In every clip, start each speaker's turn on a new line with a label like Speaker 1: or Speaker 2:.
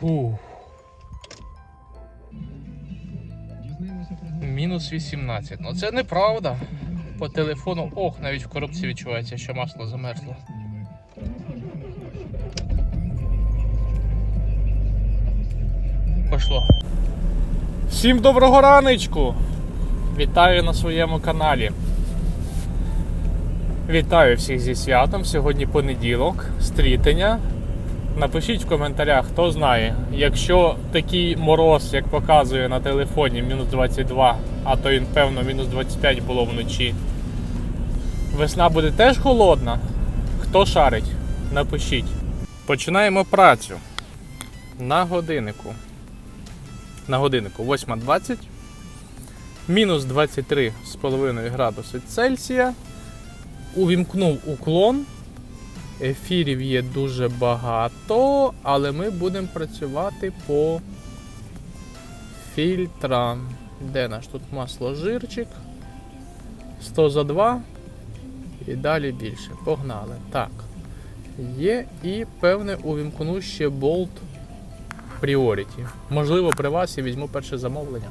Speaker 1: Фух. Мінус 18. Ну це неправда. По телефону, ох, навіть в коробці відчувається, що масло замерзло. Пошло. Всім доброго раночку! Вітаю на своєму каналі. Вітаю всіх зі святом. Сьогодні понеділок, стрітення. Напишіть в коментарях, хто знає, якщо такий мороз, як показує на телефоні, мінус 22, а то він, певно, мінус 25 було вночі. Весна буде теж холодна. Хто шарить? Напишіть. Починаємо працю. На годиннику. На годиннику 8.20. Мінус 23,5 градуси Цельсія. Увімкнув уклон. Ефірів є дуже багато, але ми будемо працювати по фільтрам. Де наш тут масло жирчик? 100 за 2. І далі більше. Погнали. Так. Є і певне увімкну ще болт Priority. Можливо, при вас я візьму перше замовлення.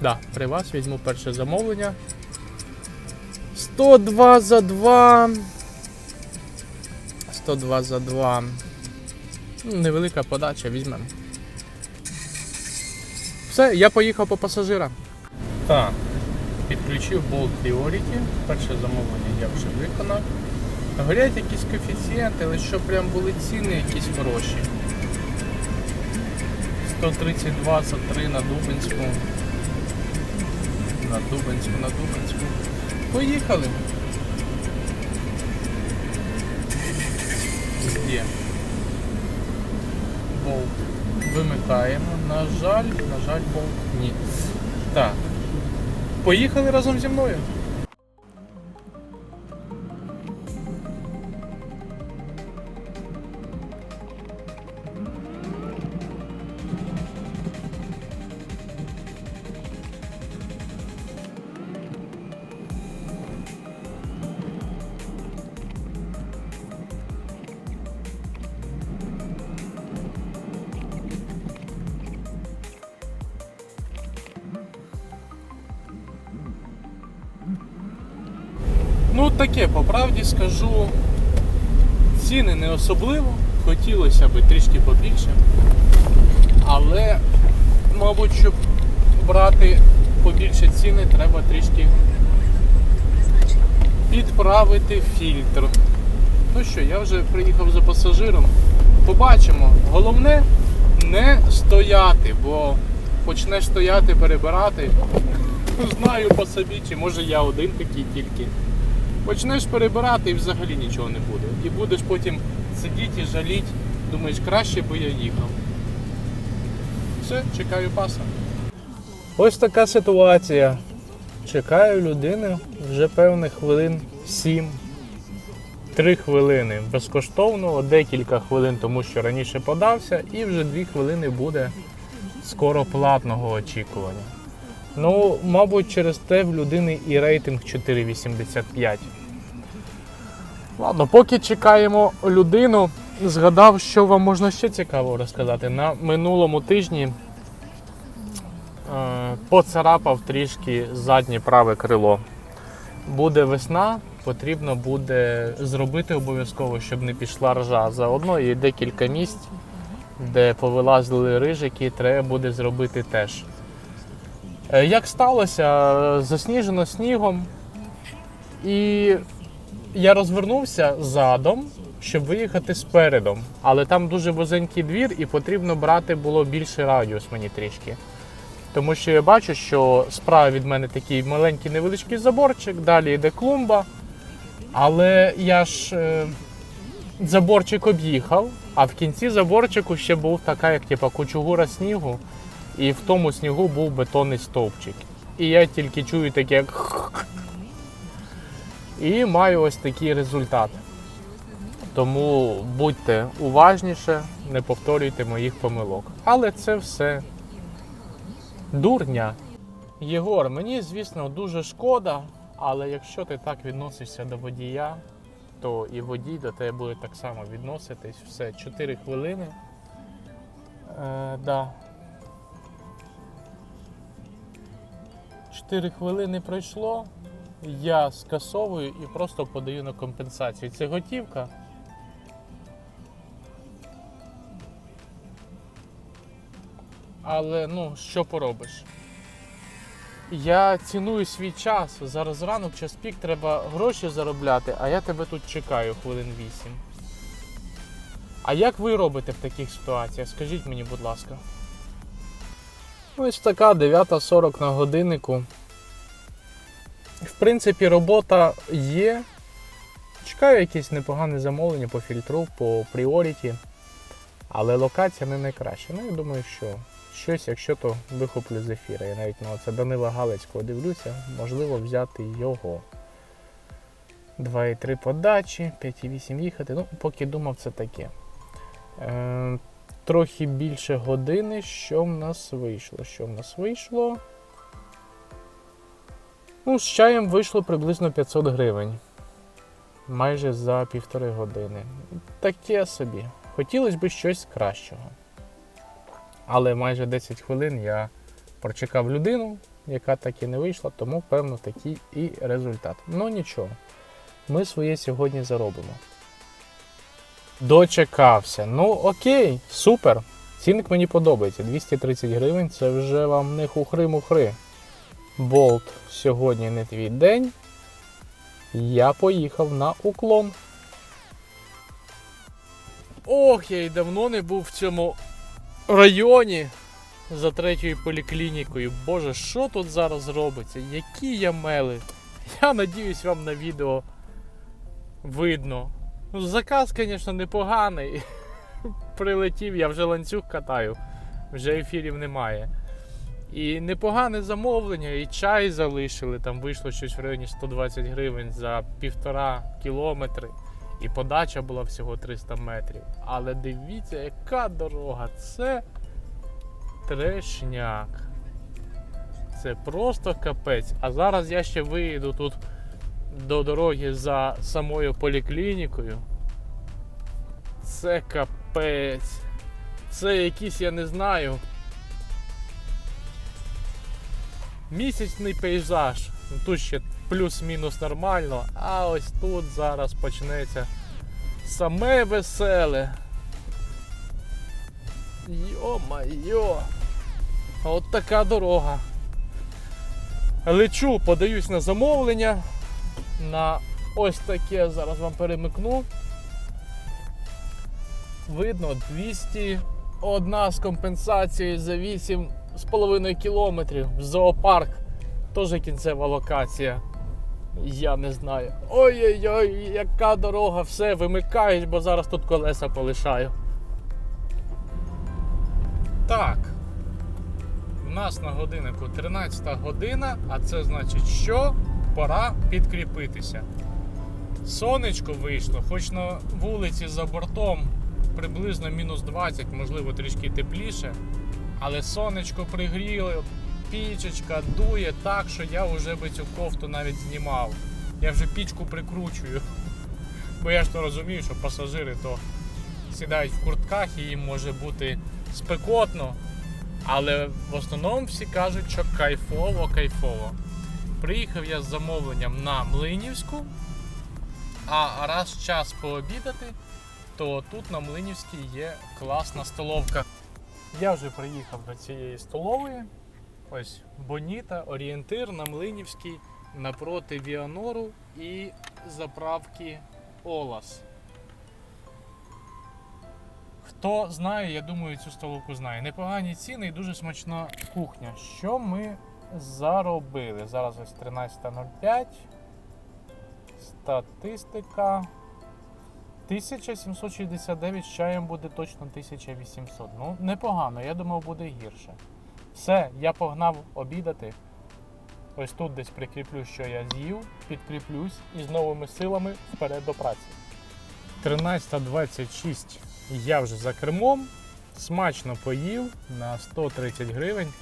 Speaker 1: Да, при вас візьму перше замовлення. 102 за 2. 102 за 2. Ну, Невелика подача, візьмемо. Все, я поїхав по пасажира. Так, підключив болт Priority. Перше замовлення я вже виконав. Горять якісь коефіцієнти, але що прям були ціни якісь хороші. 132 за 3 на Дубинську. На Дубинську, на Дубинську. Поїхали. Є. Болт вимикаємо. На жаль, на жаль, болт ні. Так. Поїхали разом зі мною. Таке, по правді скажу, ціни не особливо, хотілося б трішки побільше. Але, мабуть, щоб брати побільше ціни, треба трішки підправити фільтр. Ну що, я вже приїхав за пасажиром. Побачимо. Головне не стояти, бо почнеш стояти, перебирати. Знаю по собі, чи може я один такий тільки. Почнеш перебирати і взагалі нічого не буде. І будеш потім сидіти і жаліти, думаєш, краще би я їхав. Все, чекаю паса. Ось така ситуація. Чекаю людини вже певних хвилин 7. Три хвилини безкоштовно, декілька хвилин, тому що раніше подався, і вже дві хвилини буде скоро платного очікування. Ну, мабуть, через те в людини і рейтинг 4,85. Ладно, поки чекаємо людину, згадав, що вам можна ще цікаво розказати. На минулому тижні е, поцарапав трішки заднє праве крило. Буде весна, потрібно буде зробити обов'язково, щоб не пішла ржа. Заодно є декілька місць, де повилазили рижики, треба буде зробити теж. Е, Як сталося, е, засніжено снігом, і я розвернувся задом, щоб виїхати спередом. Але там дуже вузенький двір і потрібно брати було більший радіус мені трішки. Тому що я бачу, що справа від мене такий маленький невеличкий заборчик, далі йде клумба. Але я ж е, заборчик об'їхав, а в кінці заборчику ще був така, як типа кучугура снігу, і в тому снігу був бетонний стовпчик. І я тільки чую таке. І маю ось такий результат. Тому будьте уважніше, не повторюйте моїх помилок. Але це все дурня. Єгор, мені, звісно, дуже шкода, але якщо ти так відносишся до водія, то і водій до тебе буде так само відноситись. Все, 4 хвилини. Е, да. 4 хвилини пройшло. Я скасовую і просто подаю на компенсацію. Це готівка. Але ну, що поробиш? Я ціную свій час. Зараз ранок, час пік, треба гроші заробляти, а я тебе тут чекаю хвилин 8. А як ви робите в таких ситуаціях? Скажіть мені, будь ласка. Ось така 9.40 на годиннику. В принципі, робота є. Чекаю якесь непогане замовлення по фільтру, по пріоріті. Але локація не найкраща. Ну, я думаю, що щось, якщо то вихоплю з ефіра. Я навіть на це Данила Галицького дивлюся, можливо взяти його. 2,3 подачі, 5,8 їхати. Ну, поки думав, це таке. Е, трохи більше години. Що в нас вийшло? Що в нас вийшло? Ну, з чаєм вийшло приблизно 500 гривень. Майже за півтори години. Таке собі. Хотілося б щось кращого. Але майже 10 хвилин я прочекав людину, яка так і не вийшла, тому, певно, такий і результат. Ну нічого, ми своє сьогодні заробимо. Дочекався. Ну окей, супер. Цінник мені подобається. 230 гривень це вже вам не хухри-мухри. Болт сьогодні не твій день. Я поїхав на уклон. Ох, я й давно не був в цьому районі за третьою поліклінікою. Боже, що тут зараз робиться? Які ямели? Я надіюсь, вам на відео видно. Ну, заказ, звісно, непоганий. Прилетів, я вже ланцюг катаю, вже ефірів немає. І непогане замовлення, і чай залишили. Там вийшло щось в районі 120 гривень за півтора кілометри. І подача була всього 300 метрів. Але дивіться, яка дорога. Це трешняк. Це просто капець. А зараз я ще виїду тут до дороги за самою поліклінікою. Це капець. Це якийсь, я не знаю. Місячний пейзаж. Ну, Тут ще плюс-мінус нормально, а ось тут зараз почнеться саме веселе. Йо-майо! От така дорога. Лечу, подаюсь на замовлення. На ось таке зараз вам перемикну. Видно 201 з компенсацією за 8,5 кілометрів. Зоопарк. Теж кінцева локація. Я не знаю. Ой-ой-ой, яка дорога, все, вимикаєш, бо зараз тут колеса полишаю. Так. У нас на годиннику 13 година, а це значить, що пора підкріпитися. Сонечко вийшло, хоч на вулиці за бортом приблизно мінус 20, можливо трішки тепліше. Але сонечко пригріло, пічечка дує так, що я вже би цю кофту навіть знімав. Я вже пічку прикручую. Бо я ж то розумію, що пасажири то сідають в куртках і їм може бути спекотно. Але в основному всі кажуть, що кайфово, кайфово. Приїхав я з замовленням на Млинівську, а раз час пообідати, то тут на Млинівській є класна столовка. Я вже приїхав до цієї столової. Ось Боніта, орієнтир на Млинівській напроти Віанору і заправки Олас. Хто знає, я думаю, цю столовку знає. Непогані ціни і дуже смачна кухня. Що ми заробили? Зараз ось 13.05. Статистика. 1769 з чаєм буде точно 1800. Ну, непогано, я думав, буде гірше. Все, я погнав обідати. Ось тут десь прикріплю, що я з'їв, підкріплюсь і з новими силами вперед до праці. 13.26 я вже за кермом, смачно поїв на 130 гривень.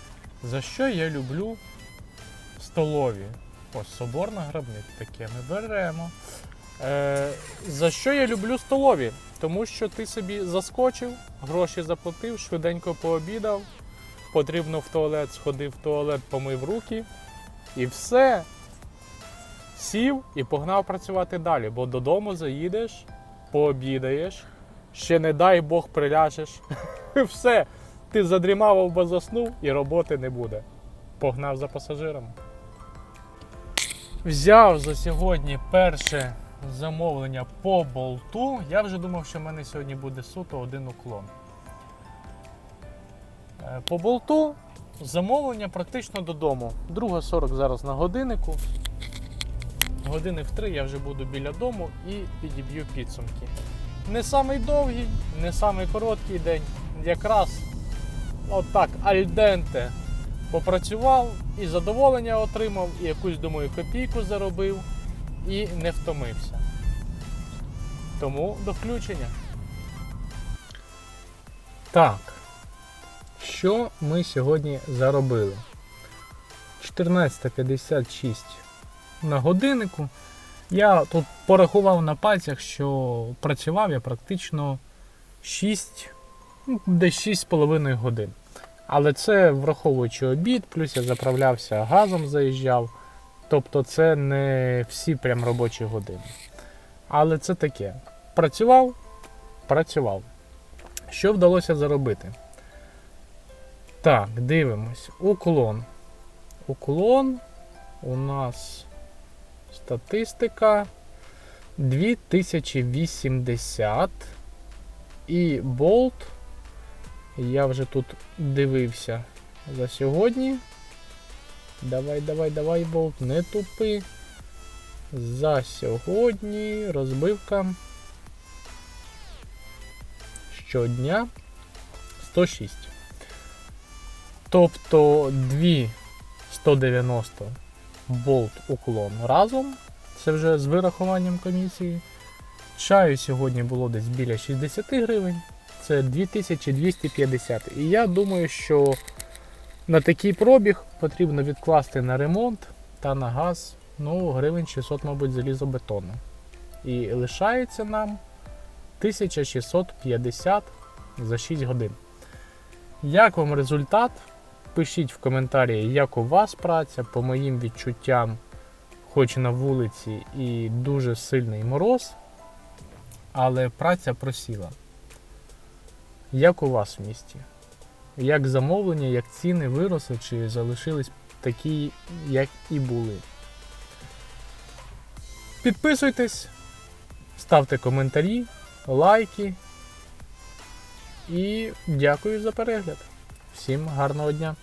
Speaker 1: За що я люблю столові. Ось соборна гробник таке ми беремо. Е, за що я люблю столові? Тому що ти собі заскочив, гроші заплатив, швиденько пообідав, потрібно в туалет, сходив в туалет, помив руки і все. Сів і погнав працювати далі, бо додому заїдеш, пообідаєш, ще не дай Бог приляжеш. Все, ти задрімав або заснув і роботи не буде. Погнав за пасажиром. Взяв за сьогодні перше замовлення по болту. Я вже думав, що в мене сьогодні буде суто один уклон. Е, По болту замовлення практично додому. Друга 40 зараз на годиннику. Години в три я вже буду біля дому і підіб'ю підсумки. Не самий довгий, не самий короткий день. Якраз отак альденте попрацював і задоволення отримав, і якусь, думаю, копійку заробив і не втомився. Тому до включення. Так. Що ми сьогодні заробили? 14.56 на годиннику. Я тут порахував на пальцях, що працював я практично 6, ну, десь 6,5 годин. Але це враховуючи обід, плюс я заправлявся газом, заїжджав. Тобто це не всі прям робочі години. Але це таке. Працював, працював. Що вдалося заробити? Так, дивимось. Уклон. Уклон у нас статистика 2080. І болт. Я вже тут дивився за сьогодні. Давай, давай, давай, болт, не тупи. За сьогодні розбивка щодня 106. Тобто 2 190 болт уклон разом. Це вже з вирахуванням комісії. Чаю сьогодні було десь біля 60 гривень. Це 2250. І я думаю, що на такий пробіг потрібно відкласти на ремонт та на газ ну, гривень 600, мабуть, залізобетону. І лишається нам 1650 за 6 годин. Як вам результат? Пишіть в коментарі, як у вас праця, по моїм відчуттям, хоч на вулиці і дуже сильний мороз, але праця просіла. Як у вас в місті? Як замовлення, як ціни виросли, чи залишились такі, як і були? Підписуйтесь, ставте коментарі, лайки. І дякую за перегляд. Всім гарного дня!